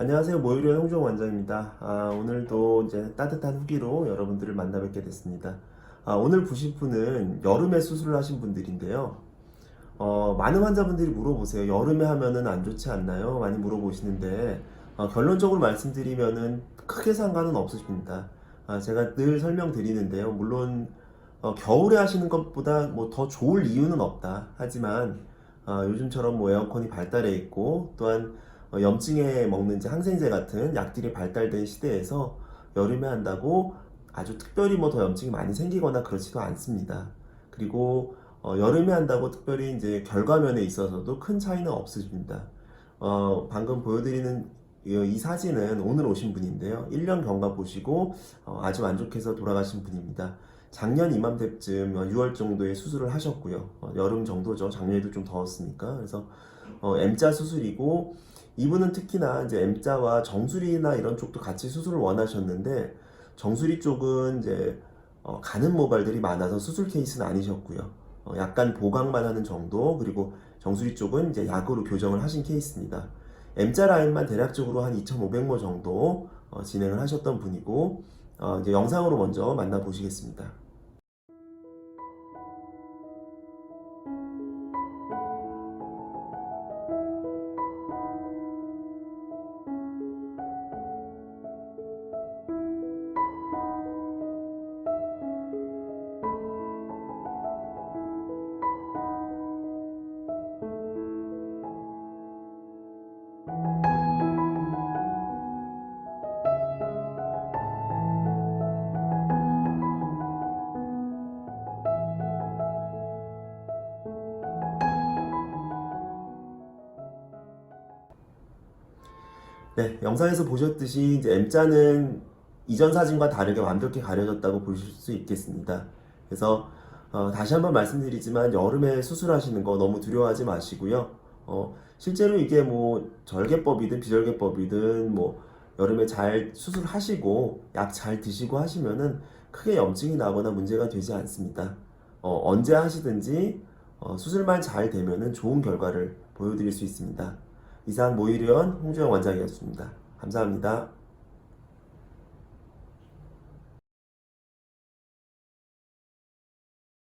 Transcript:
안녕하세요. 모유리의 홍종 원장입니다. 아, 오늘도 이제 따뜻한 후기로 여러분들을 만나 뵙게 됐습니다. 아, 오늘 보실 분은 여름에 수술을 하신 분들인데요. 어, 많은 환자분들이 물어보세요. 여름에 하면은 안 좋지 않나요? 많이 물어보시는데, 어, 결론적으로 말씀드리면은 크게 상관은 없으십니다. 아, 제가 늘 설명드리는데요. 물론, 어, 겨울에 하시는 것보다 뭐 더 좋을 이유는 없다. 하지만, 아, 요즘처럼 뭐 에어컨이 발달해 있고, 또한 어, 염증에 먹는 항생제 같은 약들이 발달된 시대에서 여름에 한다고 아주 특별히 뭐 더 염증이 많이 생기거나 그렇지도 않습니다. 그리고 어, 여름에 한다고 특별히 이제 결과면에 있어서도 큰 차이는 없으십니다. 어, 방금 보여드리는 이, 이 사진은 오늘 오신 분인데요. 1년 경과 보시고 어, 아주 만족해서 돌아가신 분입니다. 작년 이맘때쯤 어, 6월 정도에 수술을 하셨고요. 어, 여름 정도죠. 작년에도 좀 더웠으니까. 그래서 어, M자 수술이고 이분은 특히나 이제 M자와 정수리나 이런 쪽도 같이 수술을 원하셨는데 정수리 쪽은 이제 어, 가는 모발들이 많아서 수술 케이스는 아니셨고요. 어, 약간 보강만 하는 정도 그리고 정수리 쪽은 이제 약으로 교정을 하신 케이스입니다. M자 라인만 대략적으로 한 2,500모 정도 어, 진행을 하셨던 분이고 어, 이제 영상으로 먼저 만나 보시겠습니다. 네, 영상에서 보셨듯이 이제 M자는 이전 사진과 다르게 완벽히 가려졌다고 보실 수 있겠습니다. 그래서 어, 다시 한번 말씀드리지만 여름에 수술하시는 거 너무 두려워하지 마시고요. 어, 실제로 이게 뭐 절개법이든 비절개법이든 뭐 여름에 잘 수술하시고 약 잘 드시고 하시면은 크게 염증이 나거나 문제가 되지 않습니다. 어, 언제 하시든지 어, 수술만 잘 되면은 좋은 결과를 보여드릴 수 있습니다. 이상 모의련 홍주영 원장이었습니다. 감사합니다.